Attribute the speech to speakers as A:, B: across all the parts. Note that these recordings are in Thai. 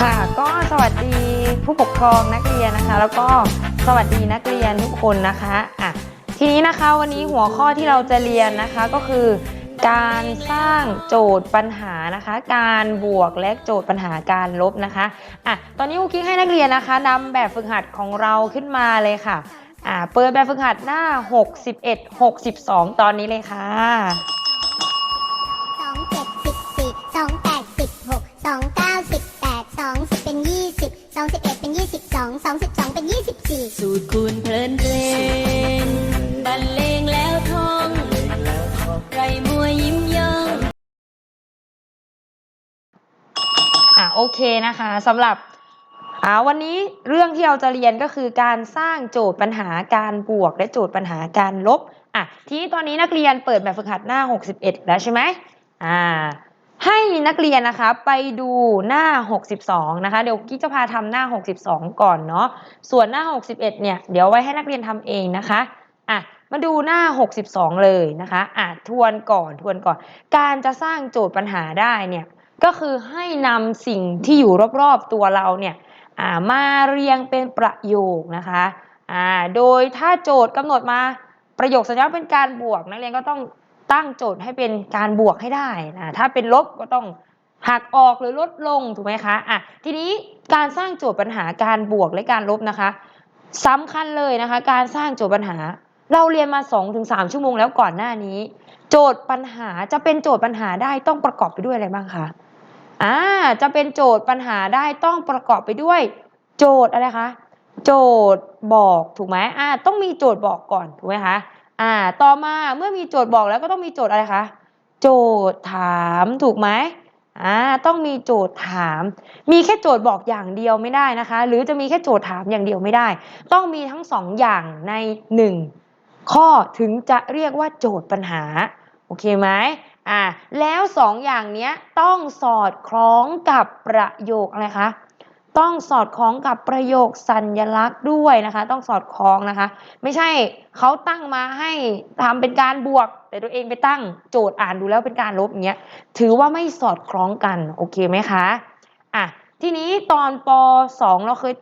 A: ค่ะ ก็สวัสดีผู้ปกครองนักเรียนนะคะ แล้วก็สวัสดีนักเรียนทุกคนนะคะอะทีนี้นะคะวันนี้หัวข้อที่เราจะเรียนนะคะก็คือ การสร้างโจทย์ปัญหานะคะ การบวกและโจทย์ปัญหาการลบนะคะอะตอนนี้ครูกิ๊กให้นักเรียนนะคะนำแบบฝึกหัดของเราขึ้นมาเลยค่ะอะเปิดแบบฝึกหัดหน้า 61 62 ตอนนี้เลยค่ะ
B: องสิบเอ็ดเป็นยี่สิบสองสองสิบสองเป็นยี่สิบสี่
C: สูตรคูณเพลินเพลงบรรเลงแล้วท่องไรมัวยิ้มย่อง
A: อะโอเคนะคะสำหรับอ่าวันนี้เรื่องที่เราจะเรียนก็คือการสร้างโจทย์ปัญหาการบวก และโจทย์ปัญหาการลบอะทีนี้ตอนนี้นักเรียนเปิดแบบฝึกหัดหน้า 61 แล้วใช่ไหมอ่า ให้นักเรียนนะคะไปดูหน้า 62 นะคะ เดี๋ยวกิ๊กจะพาทำหน้า 62 ก่อนเนาะส่วนหน้า 61 เนี่ย เดี๋ยวไว้ให้นักเรียนทำเองนะคะอะมาดูหน้า 62 เลยนะคะอะทวนก่อนทวนก่อน การจะสร้างโจทย์ปัญหาได้เนี่ยก็คือให้นำสิ่งที่อยู่รอบๆตัวเราเนี่ยอ่ามาเรียงเป็นประโยคนะคะอ่าโดยถ้าโจทย์กำหนดมาประโยคสัญลักษณ์เป็นการบวก นักเรียนก็ต้อง ตั้งโจทย์ให้เป็นการบวกให้ได้นะถ้าเป็นลบก็ต้องหักออกหรือลดลงถูกไหมคะอะทีนี้การสร้างโจทย์ปัญหาการบวกและการลบนะคะสำคัญเลยนะคะ การสร้างโจทย์ปัญหา เราเรียนมา 2-3 ชั่วโมงแล้วก่อนหน้านี้ โจทย์ปัญหาจะเป็นโจทย์ปัญหาได้ต้องประกอบไปด้วยอะไรบ้างคะอ่าจะเป็นโจทย์ปัญหาได้ต้องประกอบไปด้วย โจทย์อะไรคะโจทย์บอกถูกไหมอ่าต้องมีโจทย์บอกก่อนถูกไหมคะ อ่า ต่อมาเมื่อมีโจทย์บอกแล้วก็ต้องมีโจทย์อะไรคะ โจทย์ถามถูกไหมอ่า ต้องมีโจทย์ถาม มีแค่โจทย์บอกอย่างเดียวไม่ได้นะคะ หรือจะมีแค่โจทย์ถามอย่างเดียวไม่ได้ ต้องมีทั้งสองอย่างในหนึ่งข้อถึงจะเรียกว่าโจทย์ปัญหา โอเคไหมอ่า แล้วสองอย่างเนี้ยต้องสอดคล้องกับประโยคอะไรคะ ต้องสอดคล้องกับประโยคสัญลักษณ์ด้วยนะคะ ต้องสอดคล้องนะคะ ไม่ใช่เขาตั้งมาให้ทำเป็นการบวก แต่ตัวเองไปตั้งโจทย์อ่านดูแล้วเป็นการลบอย่างเงี้ยถือว่าไม่สอดคล้องกันโอเคไหมคะอะทีนี้ตอนป .2 เราเคย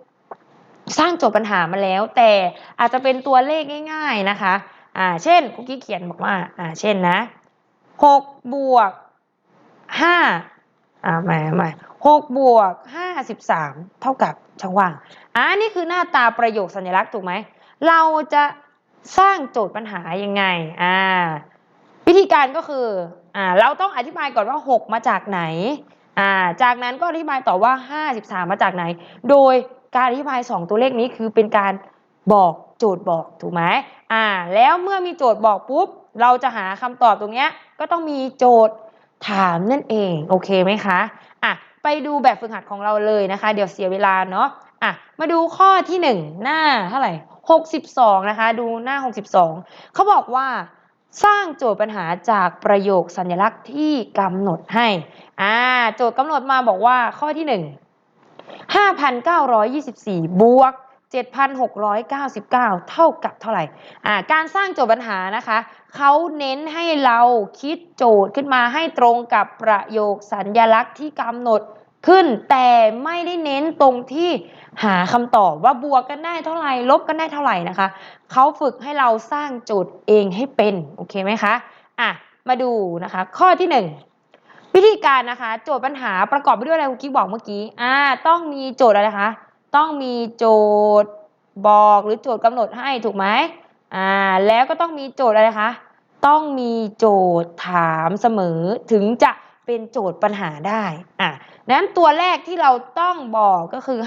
A: สร้างโจทย์ปัญหามาแล้ว แต่อาจจะเป็นตัวเลขง่าย ๆนะคะอ่าเช่นคุกกี้เขียนบอกว่าอ่าเช่นนะหกบวกห้า อ่าใหม่ใหม่หกบวกห้าสิบสามเท่ากับช่องว่างอ่านี่คือหน้าตาประโยคสัญลักษณ์ถูกไหม เราจะสร้างโจทย์ปัญหายังไงอ่าวิธีการก็คืออ่าเราต้องอธิบายก่อนว่า 6 มาจากไหนอ่าจากนั้นก็อธิบายต่อว่า 53 มาจากไหน โดยการอธิบาย 2 ตัวเลขนี้คือเป็นการบอกโจทย์บอกถูกไหมอ่าแล้วเมื่อมีโจทย์บอกปุ๊บ เราจะหาคำตอบตรงเนี้ยก็ต้องมีโจทย์ ถามนั่นเอง โอเคไหมคะอะไปดูแบบฝึกหัดของเราเลยนะคะ เดี๋ยวเสียเวลาเนาะอะมาดูข้อที่ 1 หน้าเท่าไหร่ 62 นะคะ ดูหน้า 62 เขาบอกว่าสร้างโจทย์ปัญหาจากประโยคสัญลักษณ์ที่กำหนดให้อ่าโจทย์กำหนดมาบอกว่าข้อที่ 1 5,924 บวก 7,699 เท่ากับเท่าไหร่อ่าการสร้างโจทย์ปัญหานะคะเขาเน้นให้เราคิดโจทย์ขึ้นมาให้ตรงกับประโยคสัญลักษณ์ที่กำหนดขึ้น แต่ไม่ได้เน้นตรงที่หาคำตอบว่าบวกกันได้เท่าไหร่ ลบกันได้เท่าไหร่นะคะเขาฝึกให้เราสร้างโจทย์เองให้เป็นโอเคไหมคะอะมาดูนะคะ ข้อที่หนึ่งวิธีการนะคะ โจทย์ปัญหาประกอบไปด้วยอะไรคุณกิ๊กบอกเมื่อกี้อ่าต้องมีโจทย์อะไรคะ ต้องมีโจทย์บอกหรือโจทย์กำหนดให้ถูกไหมอ่าแล้วก็ต้องมีโจทย์อะไรคะต้องมีโจทย์ถามเสมอถึงจะเป็นโจทย์ปัญหาได้อะนั้นตัวแรกที่เราต้องบอกก็คือ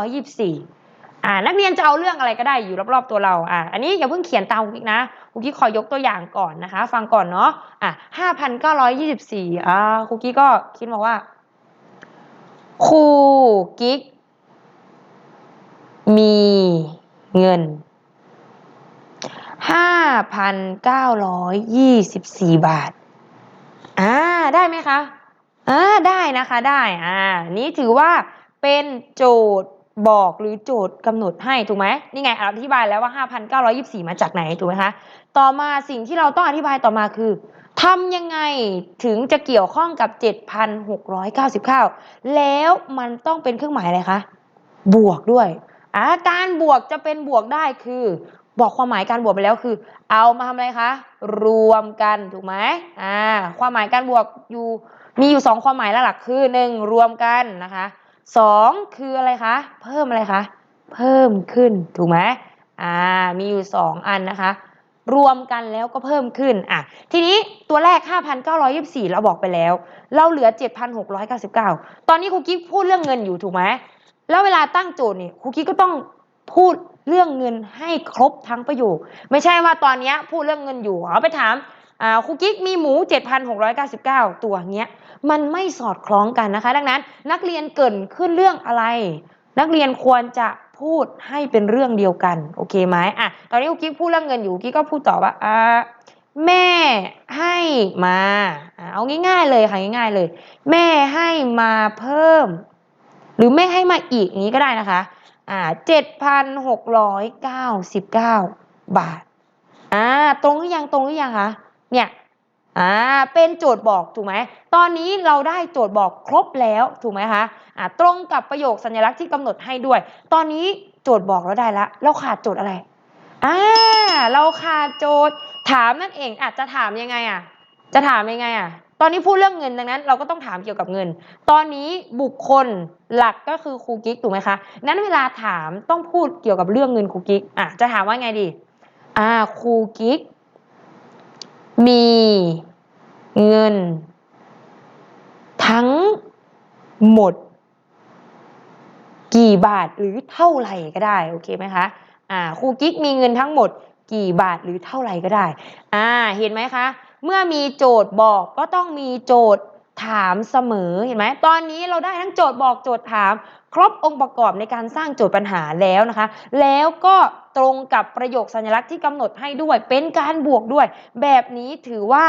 A: 5,924อ่านักเรียนจะเอาเรื่องอะไรก็ได้อยู่รอบๆตัวเราอ่าอันนี้อย่าเพิ่งเขียนตามคุกกิ๊กนะคุกกิ๊กขอยกตัวอย่างก่อนนะคะ ฟังก่อนเนาะอะ5,924อ่าคุกกิ๊กก็คิดมาว่าครูกิ๊ก มีเงิน5,924บาท อ่า ได้ไหมคะอ่าได้นะคะได้ อ่า นี้ถือว่าเป็นโจทย์บอกหรือโจทย์กำหนดให้ถูกไหมนี่ไงอธิบายแล้วว่า 5,924 มาจากไหนถูกไหมคะ ต่อมาสิ่งที่เราต้องอธิบายต่อมาคือทำยังไงถึงจะเกี่ยวข้องกับ 7,699 แล้วมันต้องเป็นเครื่องหมายอะไรคะ บวกด้วย อาการบวกจะเป็นบวกได้คือ บอกความหมายการบวกไปแล้วคือ เอามาทำอะไรคะ รวมกันถูกไหมอ่าความหมายการบวกอยู่มีอยู่สองความหมายหลักๆคือหนึ่งรวมกันนะคะสองคืออะไรคะ เพิ่มอะไรคะ เพิ่มขึ้นถูกไหมอ่ามีอยู่สองอันนะคะ รวมกันแล้วก็เพิ่มขึ้นอะทีนี้ตัวแรก 5,924 เราบอกไปแล้ว เราเหลือ 7,699 ตอนนี้ครูกิ๊กพูดเรื่องเงินอยู่ถูกไหม แล้วเวลาตั้งโจทย์เนี่ยครูกิ๊กก็ต้องพูดเรื่องเงินให้ครบทั้งประโยค ไม่ใช่ว่าตอนนี้พูดเรื่องเงินอยู่เอาไปถามครูกิ๊กมีหมู 7,699 ตัวเงี้ยมันไม่สอดคล้องกันนะคะ ดังนั้นนักเรียนเกินขึ้นเรื่องอะไร นักเรียนควรจะพูดให้เป็นเรื่องเดียวกัน โอเคไหมอะตอนนี้ครูกิ๊กพูดเรื่องเงินอยู่กิ๊กก็พูดต่อว่าอ่าแม่ให้มา เอาง่ายๆเลยค่ะง่ายๆเลย แม่ให้มาเพิ่ม รือไม่ให้มาอีกอย่างนี้ก็ได้นะคะอ่าเจ็ดพันหกร้อยเก้าสิบเก้าบาทอ่าตรงหรือยังตรงหรือยังคะเนี่ยอ่าเป็นโจทย์บอกถูกไหมตอนนี้เราได้โจทย์บอกครบแล้วถูกไหมคะอ่าตรงกับประโยคสัญลักษณ์ที่กำหนดให้ด้วย ตอนนี้โจทย์บอกเราได้ล้วเราขาดโจทย์อะไรอ่าเราขาดโจทย์ถามนั่นเองอาจจะถามยังไงอะจะถามยังไงอะ ตอนนี้พูดเรื่องเงินดังนั้น เราก็ต้องถามเกี่ยวกับเงิน ตอนนี้บุคคลหลักก็คือครูกิ๊กถูกไหมคะนั้นเวลาถามต้องพูดเกี่ยวกับเรื่องเงินครูกิ๊กอะจะถามว่าไงดีอ่าครูกิ๊กมีเงิน ทั้งหมด กี่บาทหรือเท่าไหร่ก็ได้โอเคไหมคะอ่าครูกิ๊กมีเงินทั้งหมดกี่บาทหรือเท่าไหร่ก็ได้ อ่า เห็นไหมคะ เมื่อมีโจทย์บอกก็ต้องมีโจทย์ถามเสมอเห็นไหมตอนนี้เราได้ทั้งโจทย์บอกโจทย์ถาม ครบองค์ประกอบในการสร้างโจทย์ปัญหาแล้วนะคะ แล้วก็ตรงกับประโยคสัญลักษณ์ที่กำหนดให้ด้วย เป็นการบวกด้วย แบบนี้ถือว่า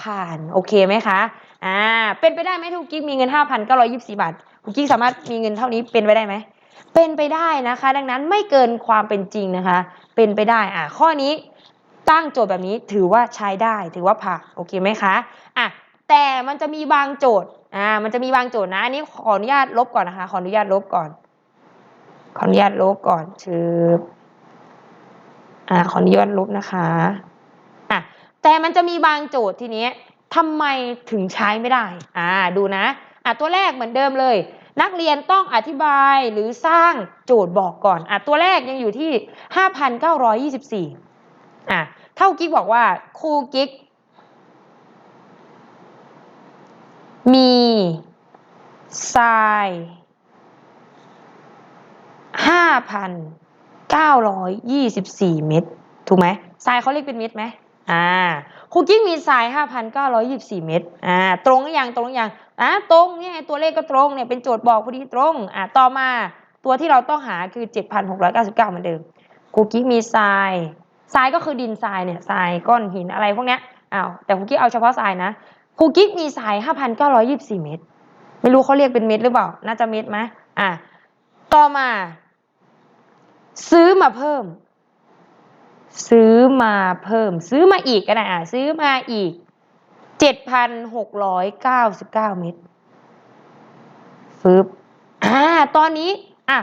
A: ผ่านโอเคไหมคะอ่าเป็นไปได้ไหมทุกกิ๊กมีเงิน 5,924 บาททุกกิ๊กสามารถมีเงินเท่านี้เป็นไปได้ไหมเป็นไปได้นะคะ ดังนั้นไม่เกินความเป็นจริงนะคะ เป็นไปได้อะข้อนี้ ตั้งโจทย์แบบนี้ถือว่าใช้ได้ถือว่าผ่านโอเคไหมคะอะแต่มันจะมีบางโจทย์อ่ามันจะมีบางโจทย์นะอันนี้ขออนุญาตลบก่อนนะคะ ขออนุญาตลบก่อน ขออนุญาตลบก่อนชืบอ่าขออนุญาตลบนะคะอะแต่มันจะมีบางโจทย์ทีนี้ทำไมถึงใช้ไม่ได้อ่าดูนะอะตัวแรกเหมือนเดิมเลย นักเรียนต้องอธิบายหรือสร้างโจทย์บอกก่อนอะตัวแรกยังอยู่ที่ 5,924 อะเท่ากิ๊กบอกว่าครูกิ๊ก มีทรายห้าพันเก้าร้อยยี่สิบสี่เม็ดถูกไหมทรายเขาเรียกเป็นเม็ดไหมอ่าครูกิ๊กมีทรายห้าพันเก้าร้อยยี่สิบสี่เม็ดอ่าตรงหรือยังตรงหรือยังอ่าตรงเนี่ยตัวเลขก็ตรงเนี่ยเป็นโจทย์บอกพอดีตรงอ่าต่อมาตัวที่เราต้องหาคือเจ็ดพันหกร้อยเก้าสิบเก้าเหมือนเดิมครูกิ๊กมีทราย ทรายก็คือดินทรายเนี่ยทรายก้อนหินอะไรพวกเนี้ยอ้าวแต่ครูกิ๊กเอาเฉพาะทรายนะครูกิ๊กมีสาย 5,924 เมตร ไม่รู้เขาเรียกเป็นเม็ดหรือเปล่า น่าจะเม็ดไหมอะต่อมา ซื้อมาเพิ่ม ซื้อมาเพิ่ม ซื้อมาอีกก็ได้อะซื้อมาอีก 7,699 เมตรฟึบอ่าตอนนี้อะ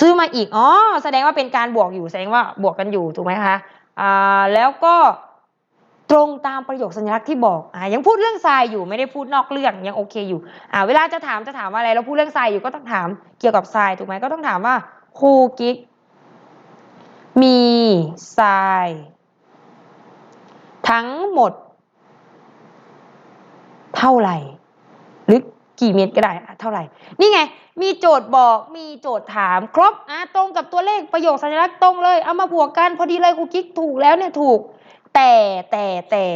A: ซื้อมาอีก อ๋อ แสดงว่าเป็นการบวกอยู่ แสดงว่าบวกกันอยู่ ถูกไหมคะอ่าแล้วก็ตรงตามประโยคสัญลักษณ์ที่บอกอ่ายังพูดเรื่องทรายอยู่ไม่ได้พูดนอกเรื่องยังโอเคอยู่อ่าเวลาจะถามจะถามว่าอะไรเราพูดเรื่องทรายอยู่ก็ต้องถามเกี่ยวกับทรายถูกไหมก็ต้องถามว่าครูกิ๊กมีทราย ทั้งหมด เท่าไหร่ หรือกี่เม็ดก็ได้เท่าไหร่ นี่ไง มีโจทย์บอกมีโจทย์ถามครบอะตรงกับตัวเลขประโยคสัญลักษณ์ตรงเลย เอามาบวกกันพอดีเลยครูกิ๊กถูกแล้วเนี่ยถูก แต่แต่แต่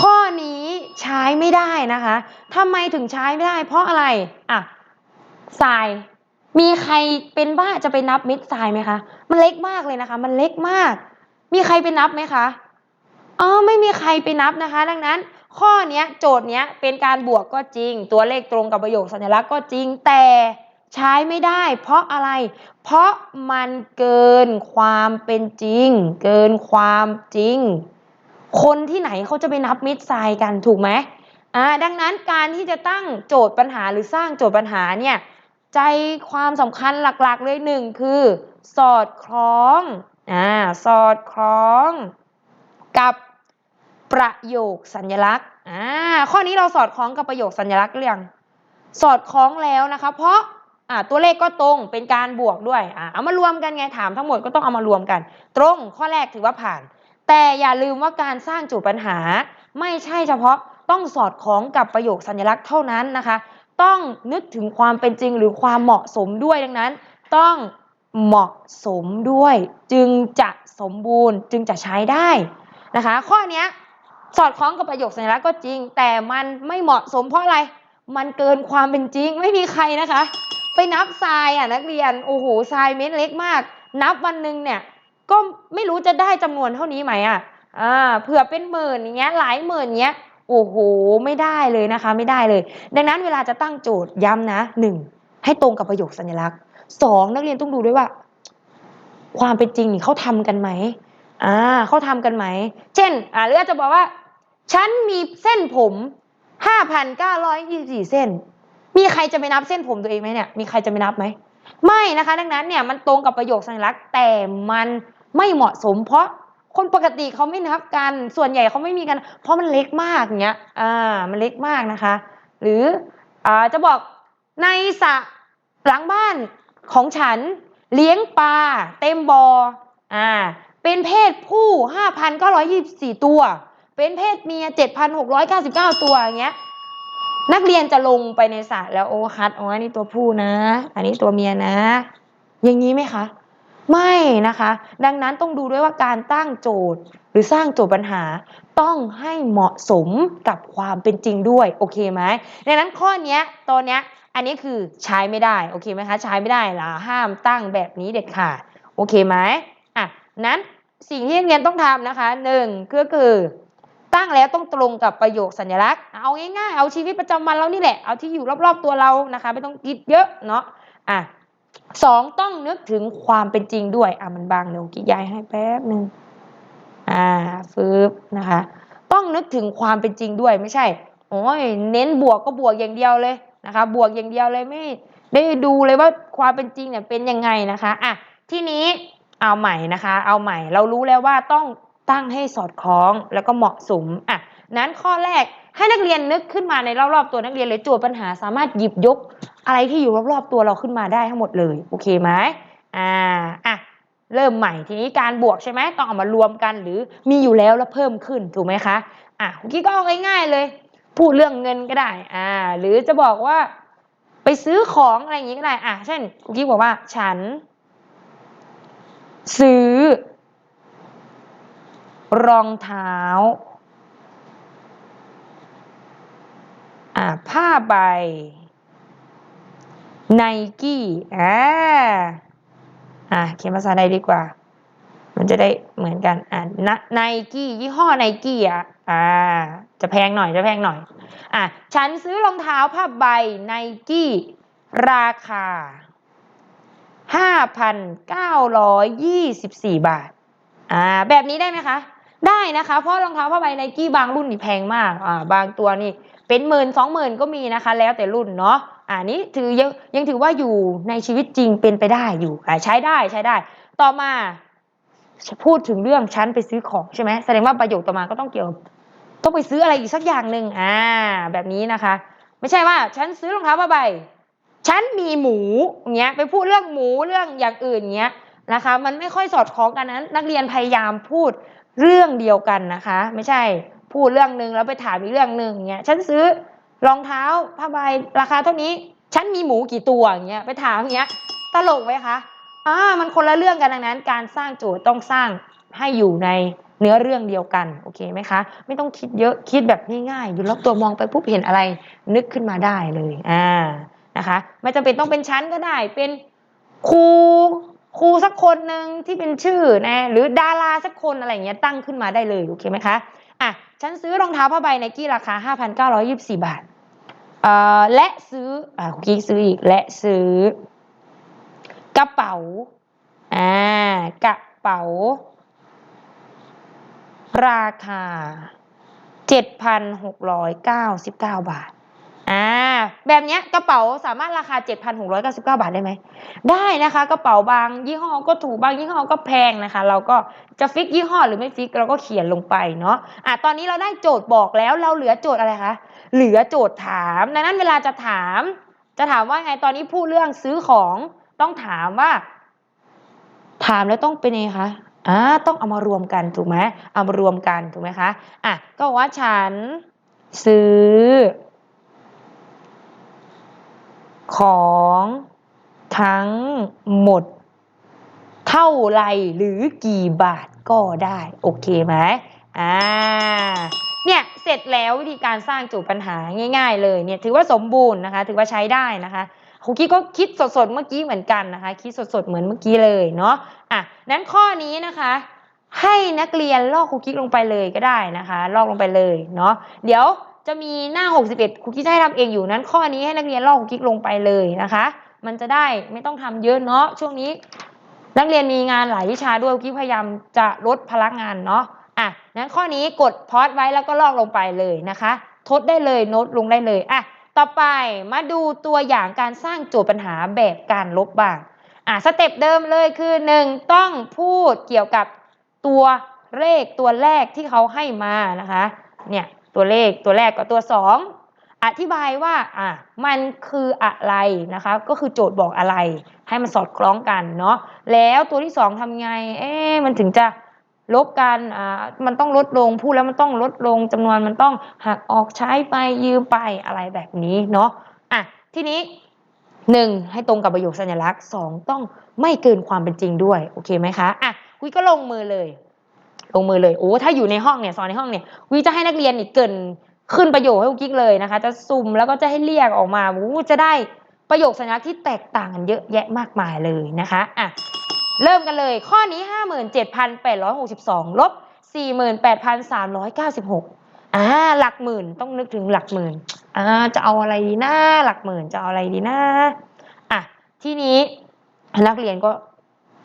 A: ข้อนี้ใช้ไม่ได้นะคะทำไมถึงใช้ไม่ได้ เพราะอะไรอะทรายมีใครเป็นบ้าจะไปนับเม็ดทรายไหมคะ มันเล็กมากเลยนะคะ มันเล็กมาก มีใครไปนับไหมคะ อ๋อ ไม่มีใครไปนับนะคะ ดังนั้น ข้อเนี้ยโจทย์เนี้ยเป็นการบวกก็จริง ตัวเลขตรงกับประโยคสัญลักษณ์ก็จริงแต่ใช้ไม่ได้ เพราะอะไร เพราะมันเกินความเป็นจริง เกินความจริง คนที่ไหนเขาจะไปนับมิตรทรายกันถูกไหมอ่าดังนั้นการที่จะตั้งโจทย์ปัญหาหรือสร้างโจทย์ปัญหาเนี่ยใจความสำคัญหลักๆเลยหนึ่งคือ สอดคล้องอ่าสอดคล้อง กับ ประโยคสัญลักษณ์อ่าข้อนี้เราสอดคล้องกับประโยคสัญลักษณ์หรือยังสอดคล้องแล้วนะคะ เพราะอ่าตัวเลขก็ตรงเป็นการบวกด้วยอ่าเอามารวมกันไงถามทั้งหมดก็ต้องเอามารวมกัน ตรงข้อแรกถือว่าผ่าน แต่อย่าลืมว่าการสร้างโจทย์ปัญหา ไม่ใช่เฉพาะต้องสอดคล้องกับประโยคสัญลักษณ์เท่านั้นนะคะ ต้องนึกถึงความเป็นจริงหรือความเหมาะสมด้วยดังนั้น ต้องเหมาะสมด้วย จึงจะสมบูรณ์จึงจะใช้ได้นะคะ ข้อนี้ สอดคล้องกับประโยคสัญลักษณ์ก็จริง แต่มันไม่เหมาะสมเพราะอะไร มันเกินความเป็นจริง ไม่มีใครนะคะ ไปนับทรายอะนักเรียนโอ้โหทรายเม็ดเล็กมาก นับวันหนึ่งเนี่ยก็ไม่รู้จะได้จำนวนเท่านี้ไหมอะอ่าเผื่อเป็นหมื่นอย่างเงี้ยหลายหมื่นเงี้ยโอ้โห ไม่ได้เลยนะคะ ไม่ได้เลย ดังนั้นเวลาจะตั้งโจทย์ย้ำนะหนึ่งให้ตรงกับประโยคสัญลักษณ์สองนักเรียนต้องดูด้วยว่า ความเป็นจริงนี่เขาทำกันไหมอ่าเขาทำกันไหม เช่น อ่าหรืออาจจะบอกว่า ฉันมีเส้นผมห้าพันเก้าร้อยยี่สี่เส้น มีใครจะไปนับเส้นผมตัวเองไหมเนี่ย มีใครจะไปนับไหม ไม่นะคะ ดังนั้นเนี่ยมันตรงกับประโยคสัญลักษณ์ แต่มันไม่เหมาะสม เพราะคนปกติเขาไม่นับกัน ส่วนใหญ่เขาไม่มีกัน เพราะมันเล็กมากเงี้ย อ่า มันเล็กมากนะคะ หรือ อ่า จะบอกในสระหลังบ้านของฉันเลี้ยงปลาเต็มบอ่อ อ่า เป็นเพศผู้ 5,924 ตัว เป็นเพศเมีย 7,699 ตัวอย่างเงี้ย นักเรียนจะลงไปในสระแล้วโอ้คัดอ๋ออันนี้ตัวผู้นะ อันนี้ตัวเมียนะ อย่างนี้ไหมคะ ไม่นะคะ ดังนั้นต้องดูด้วยว่าการตั้งโจทย์หรือสร้างโจทย์ปัญหาต้องให้เหมาะสมกับความเป็นจริงด้วยโอเคไหมดังนั้นข้อเนี้ยตัวเนี้ยอันนี้คือใช้ไม่ได้โอเคไหมคะใช้ไม่ได้ล่ะห้ามตั้งแบบนี้เด็ดขาดโอเคไหมอะนั้นสิ่งที่นักเรียนต้องทำนะคะหนึ่งก็คือ ตั้งแล้วต้องตรงกับประโยคสัญลักษณ์ เอาง่ายๆ เอาชีวิตประจำวันเรานี่แหละ เอาที่อยู่รอบๆตัวเรานะคะ ไม่ต้องคิดเยอะเนาะ อะสองต้องนึกถึงความเป็นจริงด้วย อะมันบางเดี๋ยวกิ๊ยายให้แป๊บหนึ่งอ่าฟืบนะคะ ต้องนึกถึงความเป็นจริงด้วยไม่ใช่ โอ้ยเน้นบวกก็บวกอย่างเดียวเลยนะคะ บวกอย่างเดียวเลยไม่ได้ดูเลยว่าความเป็นจริงเนี่ยเป็นยังไงนะคะ อะ ที่นี้เอาใหม่นะคะ เอาใหม่ เรารู้แล้วว่าต้อง ตั้งให้สอดคล้องแล้วก็เหมาะสมอะนั้นข้อแรกให้นักเรียนนึกขึ้นมาในรอบๆตัวนักเรียนเลยโจทย์ปัญหาสามารถหยิบยกอะไรที่อยู่รอบๆตัวเราขึ้นมาได้ทั้งหมดเลยโอเคไหมอ่าอะเริ่มใหม่ทีนี้การบวกใช่ไหมต้องเอามารวมกันหรือมีอยู่แล้วแล้วเพิ่มขึ้นถูกไหมคะอะคุกกี้ก็เอาง่ายๆเลย พูดเรื่องเงินก็ได้อ่าหรือจะบอกว่า ไปซื้อของอะไรอย่างนี้ก็ได้อะเช่นคุกกี้บอกว่าฉัน ซื้อ รองเท้าอ่าผ้าใบไนกี้อ่าอ่าเขียนภาษาไทยดีกว่า มันจะได้เหมือนกันอ่าไนกี้ยี่ห้อไนกี้อะอ่า จะแพงหน่อยจะแพงหน่อย อะฉันซื้อรองเท้าผ้าใบไนกี้ราคา5,924บาท อ่า แบบนี้ได้ไหมคะ ได้นะคะ เพราะรองเท้าผ้าใบไนกี้บางรุ่นนี่แพงมากอ่าบางตัวนี่เป็นหมื่นสองหมื่นก็มีนะคะ แล้วแต่รุ่นเนาะอ่านี้ถือยังยังถือว่าอยู่ในชีวิตจริงเป็นไปได้อยู่อ่าใช้ได้ใช้ได้ ต่อมาพูดถึงเรื่องฉันไปซื้อของใช่ไหมแสดงว่าประโยคต่อมาก็ต้องเกี่ยว ต้องไปซื้ออะไรอีกสักอย่างหนึ่งอ่า แบบนี้นะคะ ไม่ใช่ว่าฉันซื้อรองเท้าผ้าใบฉันมีหมูอย่างเงี้ยไปพูดเรื่องหมูเรื่องอย่างอื่นเงี้ยนะคะ มันไม่ค่อยสอดคล้องกันนั้น นักเรียนพยายามพูด เรื่องเดียวกันนะคะ ไม่ใช่พูดเรื่องหนึ่งแล้วไปถามอีกเรื่องหนึ่งเงี้ยฉันซื้อรองเท้าผ้าใบราคาเท่านี้ ฉันมีหมูกี่ตัวอย่างเงี้ยไปถามอย่างเงี้ยตลกไหมคะอ่ามันคนละเรื่องกันดังนั้น การสร้างโจทย์ต้องสร้างให้อยู่ในเนื้อเรื่องเดียวกันโอเคไหมคะไม่ต้องคิดเยอะคิดแบบง่ายๆอยู่รอบตัวมองไปปุ๊บเห็นอะไรนึกขึ้นมาได้เลยอ่านะคะไม่จำเป็นต้องเป็นชั้นก็ได้เป็นครู ครูสักคนหนึ่งที่เป็นชื่อนะหรือดาราสักคนอะไรอย่างเงี้ยตั้งขึ้นมาได้เลยโอเคไหมคะอะฉันซื้อรองเท้าผ้าใบไนกี้ราคา 5,924 บาทเอ่อและซื้ออ่าคุกกี้ซื้ออีกและซื้อกระเป๋าอ่ากระเป๋า ราคา 7,699 บาท อ่าแบบเนี้ยกระเป๋าสามารถราคา 7,699 บาทได้ไหม ได้นะคะ กระเป๋าบางยี่ห้อก็ถูกบางยี่ห้อก็แพงนะคะ เราก็จะฟิกยี่ห้อหรือไม่ฟิกเราก็เขียนลงไปเนาะอะตอนนี้เราได้โจทย์บอกแล้วเราเหลือโจทย์อะไรคะเหลือโจทย์ถามดังนั้นเวลาจะถาม จะถามว่าไงตอนนี้พูดเรื่องซื้อของต้องถามว่า ถามแล้วต้องเป็นไงคะอ่าต้องเอามารวมกันถูกไหมเอามารวมกันถูกไหมคะอะก็ว่าฉันซื้อ ของทั้งหมด เท่าไรหรือกี่บาทก็ได้ โอเคไหมอ่าเนี่ยเสร็จแล้ววิธีการสร้างโจทย์ปัญหาง่าย ๆ เลยเนี่ยถือว่าสมบูรณ์นะคะ ถือว่าใช้ได้นะคะครูกี้ก็คิดสดๆเมื่อกี้เหมือนกันนะคะ คิดสดๆเหมือนเมื่อกี้เลยเนาะอะนั้นข้อนี้นะคะ ให้นักเรียนลอกครูกิ๊กลงไปเลยก็ได้นะคะ ลอกลงไปเลยเนาะเดี๋ยว จะมีหน้า 61ครูกิ๊กจะให้ทำเองอยู่นั้น ข้อนี้ให้นักเรียนลอกครูกิ๊กลงไปเลยนะคะ มันจะได้ไม่ต้องทำเยอะเนาะช่วงนี้ นักเรียนมีงานหลายวิชาด้วยครูกิ๊กพยายามจะลดพลังงานเนาะอะนั้นข้อนี้กดพอดไว้แล้วก็ลอกลงไปเลยนะคะ ทดได้เลยโน้ตลงได้เลยอะต่อไปมาดูตัวอย่างการสร้างโจทย์ปัญหาแบบการลบบ้างอะสเต็ปเดิมเลยคือหนึ่งต้องพูดเกี่ยวกับตัวเลขตัวแรกที่เขาให้มานะคะเนี่ย ตัวเลขตัวแรกกับตัวสองอธิบายว่าอะมันคืออะไรนะคะ ก็คือโจทย์บอกอะไร ให้มันสอดคล้องกันเนาะแล้วตัวที่สองทำไง เอ๊ะมันถึงจะลบกันอ่ามันต้องลดลงพูดแล้วมันต้องลดลงจำนวนมันต้องหักออกใช้ไปยืมไปอะไรแบบนี้เนาะอะทีนี้หนึ่งให้ตรงกับประโยคสัญลักษณ์สองต้องไม่เกินความเป็นจริงด้วย โอเคไหมคะอะวิก็ลงมือเลย ลงมือเลย โอ้ถ้าอยู่ในห้องเนี่ยสอนในห้องเนี่ยวิจะให้นักเรียนนี่เกินขึ้นประโยคให้คุณกิ๊กเลยนะคะ จะซุ่มแล้วก็จะให้เรียกออกมาอู้จะได้ประโยคสัญลักษณ์ที่แตกต่างกันเยอะแยะมากมายเลยนะคะอะเริ่มกันเลย ข้อนี้ 57,862ลบ48,396อ่าหลักหมื่นต้องนึกถึงหลักหมื่นอ่าจะเอาอะไรดีนะหลักหมื่นจะเอาอะไรดีนะอะที่นี้นักเรียนก็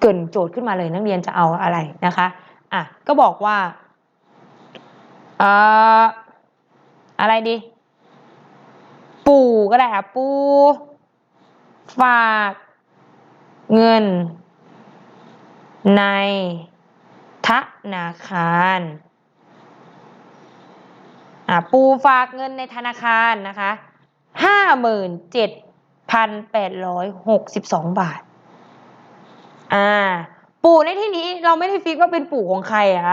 A: เกินโจทย์ขึ้นมาเลยนักเรียนจะเอาอะไรนะคะ อะก็บอกว่าเอ่ออะไรดี ปู่ก็ได้ค่ะปู่ฝากเงิน ในธนาคารอะปูฝากเงินในธนาคารนะคะห้าหมื่นเจ็ดพันแปดร้อยหกสิบสองบาท อ่า ปู่ในที่นี้เราไม่ได้ฟิกว่าเป็นปู่ของใครอะ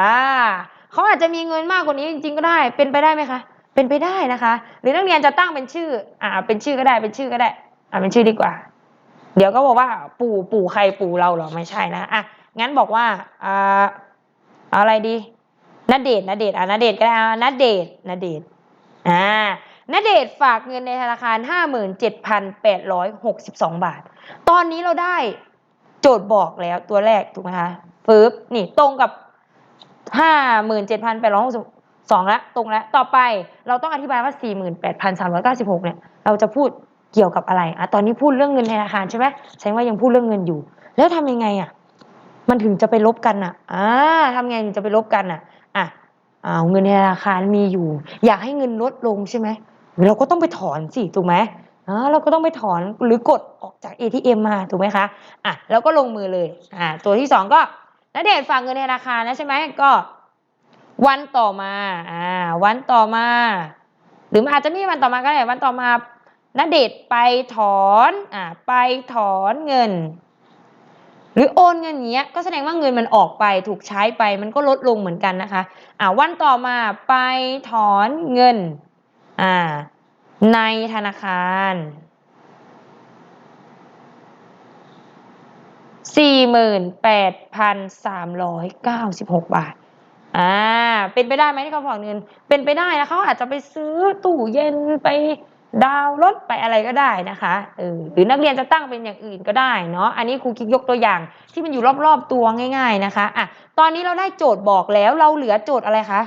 A: เขาอาจจะมีเงินมากกว่านี้จริง ๆ ก็ได้ เป็นไปได้ไหมคะ เป็นไปได้นะคะ หรือนักเรียนจะตั้งเป็นชื่อ อ่า เป็นชื่อก็ได้ เป็นชื่อก็ได้ อ่าเป็นชื่อดีกว่า เดี๋ยวก็บอกว่าปู่ปู่ใครปู่เราเหรอไม่ใช่นะอะงั้นบอกว่าอ่าอะไรดีนเดชน์นเดชน์อะนเดชน์ก็ได้อะนเดชน์นเดชน์อ่านเดชน์ฝากเงินในธนาคารห้าหมื่นเจ็ดพันแปดร้อยหกสิบสองบาท ตอนนี้เราได้ โจทย์บอกแล้วตัวแรกถูกไหมคะฟืบนี่ตรงกับห้าหมื่นเจ็ดพันแปดร้อยหกสิบสองละตรงแล้วต่อไปเราต้องอธิบายว่าสี่หมื่นแปดพันสามร้อยเก้าสิบหกเนี่ยเราจะพูดเกี่ยวกับอะไรอะตอนนี้พูดเรื่องเงินในธนาคารใช่ไหมแสดงว่ายังพูดเรื่องเงินอยู่ แล้วทำยังไงอะมันถึงจะไปลบกันอะอ่าทำไงถึงจะไปลบกันอะอะอ่าเงินในธนาคารมีอยู่ อยากให้เงินลดลงใช่ไหมเราก็ต้องไปถอนสิถูกไหม อ่าเราก็ต้องไปถอนหรือกดออกจาก ATM มาถูกไหมคะอะแล้วก็ลงมือเลยอ่าตัวที่สองก็ณเดชฝากเงินในธนาคารนะใช่ไหมก็วันต่อมาอ่าวันต่อมา หรืออาจจะไม่มีวันต่อมาก็ได้วันต่อมาณเดชไปถอนอ่าไปถอนเงิน หรือโอนเงินเงี้ยก็แสดงว่าเงินมันออกไปถูกใช้ไปมันก็ลดลงเหมือนกันนะคะอ่าวันต่อมาไปถอนเงินอ่า ในธนาคารสี่หมื่นแปดพันสามร้อยเก้าสิบหกบาท อ่า เป็นไปได้ไหมที่เขาฝากเงิน เป็นไปได้นะเขาอาจจะไปซื้อตู้เย็นไปดาวรถไปอะไรก็ได้นะคะเออหรือนักเรียนจะตั้งเป็นอย่างอื่นก็ได้เนาะ อันนี้ครูคิดยกตัวอย่างที่มันอยู่รอบๆตัวง่าย ๆนะคะ อะ ตอนนี้เราได้โจทย์บอกแล้วเราเหลือโจทย์อะไรคะ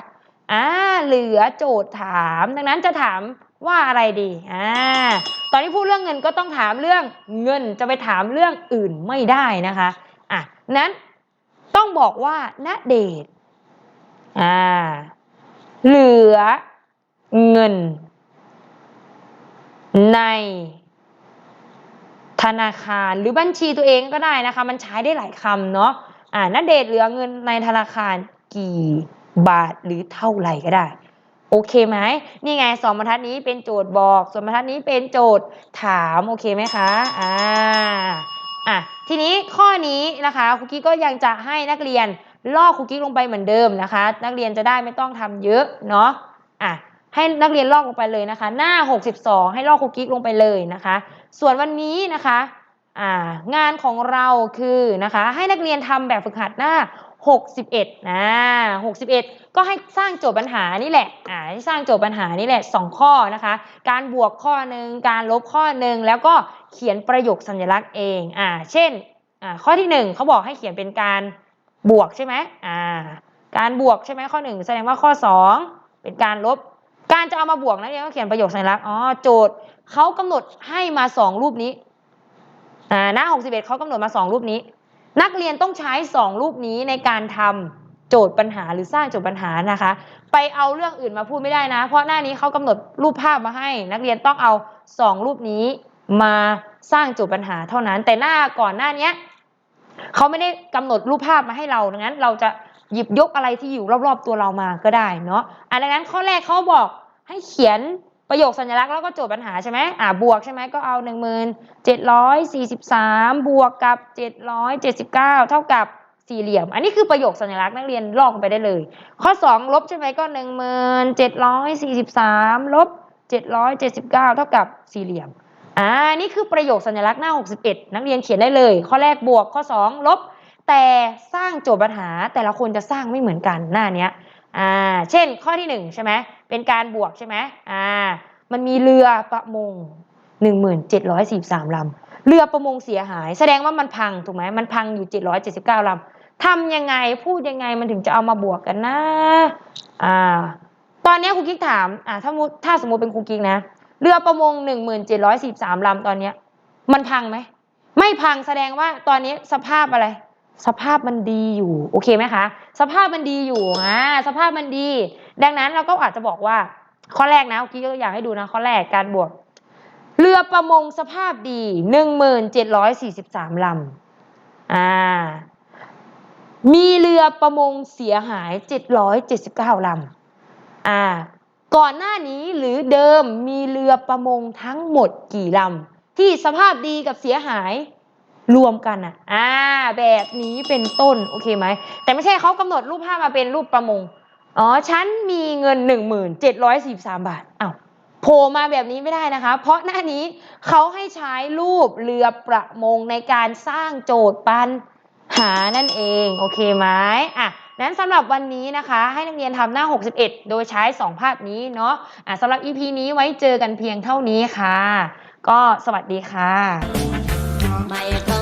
A: อ่า เหลือโจทย์ถาม ดังนั้นจะถาม ว่าอะไรดี อ่า ตอนนี้พูดเรื่องเงินก็ต้องถามเรื่องเงินจะไปถามเรื่องอื่นไม่ได้นะคะ อะ นั้นต้องบอกว่าณเดชอ่า เหลือเงิน ใน ธนาคารหรือบัญชีตัวเองก็ได้นะคะ มันใช้ได้หลายคำเนาะ อ่าณเดชเหลือเงินในธนาคารกี่บาทหรือเท่าไหร่ก็ได้ โอเคไหมนี่ไงสองบรรทัดนี้เป็นโจทย์บอก ส่วนบรรทัดนี้เป็นโจทย์ถามโอเคไหมคะอ่าอะทีนี้ข้อนี้นะคะครูกี้ก็ยังจะให้นักเรียนลอกครูกี้ลงไปเหมือนเดิมนะคะ นักเรียนจะได้ไม่ต้องทำเยอะเนาะอะให้นักเรียนลอกลงไปเลยนะคะ หน้า 62 ให้ลอกครูกิ๊กลงไปเลยนะคะ ส่วนวันนี้นะคะอ่างานของเราคือนะคะ ให้นักเรียนทำแบบฝึกหัดหน้า 61นะ61 ก็ให้สร้างโจทย์ปัญหานี่แหละอ่าให้สร้างโจทย์ปัญหานี่แหละ 2 ข้อนะคะ การบวกข้อหนึ่งการลบข้อหนึ่งแล้วก็เขียนประโยคสัญลักษณ์เองอ่าเช่นอ่าข้อที่ 1เขาบอกให้เขียนเป็นการบวกใช่ไหมอ่าการบวกใช่ไหมข้อ 1 แสดงว่าข้อ 2 เป็นการลบ การจะเอามาบวกนักเรียก็เขียนประโยคสัญลักษณ์อ๋อโจทย์เขากำหนดให้มา 2 รูปนี้อ่าหน้า61เขากำหนดมา 2 รูปนี้ นักเรียนต้องใช้ 2 รูปนี้ในการทำโจทย์ปัญหาหรือสร้างโจทย์ปัญหานะคะ ไปเอาเรื่องอื่นมาพูดไม่ได้นะ เพราะหน้านี้เขากำหนดรูปภาพมาให้ นักเรียนต้องเอา 2 รูปนี้มาสร้างโจทย์ปัญหาเท่านั้น แต่หน้าก่อนหน้านี้เขาไม่ได้กำหนดรูปภาพมาให้เราดังนั้น เราจะหยิบยกอะไรที่อยู่รอบๆตัวเรามาก็ได้เนาะอะดังนั้นข้อแรกเขาบอกให้เขียน ประโยคสัญลักษณ์แล้วก็โจทย์ปัญหาใช่ไหมอ่าบวกใช่ไหมก็เอา 1 7 4 3 บวกกับ 779 เท่ากับสี่เหลี่ยม อันนี้คือประโยคสัญลักษณ์นักเรียนลอกไปได้เลย ข้อ 2 ลบใช่ไหมก็ 1 743 ลบ 779 เท่ากับสี่เหลี่ยมอ่านี่คือประโยคสัญลักษณ์หน้า 61 นักเรียนเขียนได้เลย ข้อแรกบวกข้อ 2 ลบ แต่สร้างโจทย์ปัญหาแต่ละคนจะสร้างไม่เหมือนกันหน้าเนี้ยอ่าเช่นข้อที่ 1 ใช่ไหม เป็นการบวกใช่ไหมอ่า มันมีเรือประมง 1743ลำเรือประมงเสียหาย แสดงว่ามันพังถูกไหมมันพังอยู่ 779ลำทำยังไงพูดยังไงมันถึงจะเอามาบวกกันนะ อ่า ตอนนี้ครูกิ๊กถาม อ่าถ้ามุถ้าสมมติเป็นครูกิ๊กนะ เรือประมง 1743ลำตอนเนี้ย มันพังไหม ไม่พังแสดงว่าตอนนี้สภาพอะไรสภาพมันดีอยู่ โอเคไหมคะ สภาพมันดีอยู่อ่าสภาพมันดี ดังนั้นเราก็อาจจะบอกว่า ข้อแรกนะเมื่อกี้ก็อยากให้ดูนะ ข้อแรกการบวก เรือประมงสภาพดี1743ลำอ่ามีเรือประมงเสียหาย 779 ลำ อ่า ก่อนหน้านี้หรือเดิมมีเรือประมงทั้งหมดกี่ลำ ที่สภาพดีกับเสียหายรวมกันอะ อ่า แบบนี้เป็นต้น โอเคไหม แต่ไม่ใช่เขากำหนดรูปภาพมาเป็นรูปประมง อ๋อ ฉันมีเงิน 1743 บาทอ้าวโผล่มาแบบนี้ไม่ได้นะคะ เพราะหน้านี้เขาให้ใช้รูปเรือประมงในการสร้างโจทย์ปัญหานั่นเอง โอเคไหมอะนั้นสำหรับวันนี้นะคะ ให้นักเรียนทำหน้า 61 โดยใช้ 2 ภาพนี้เนาะอะสำหรับ EP นี้ไว้เจอกันเพียงเท่านี้ค่ะ ก็สวัสดีค่ะ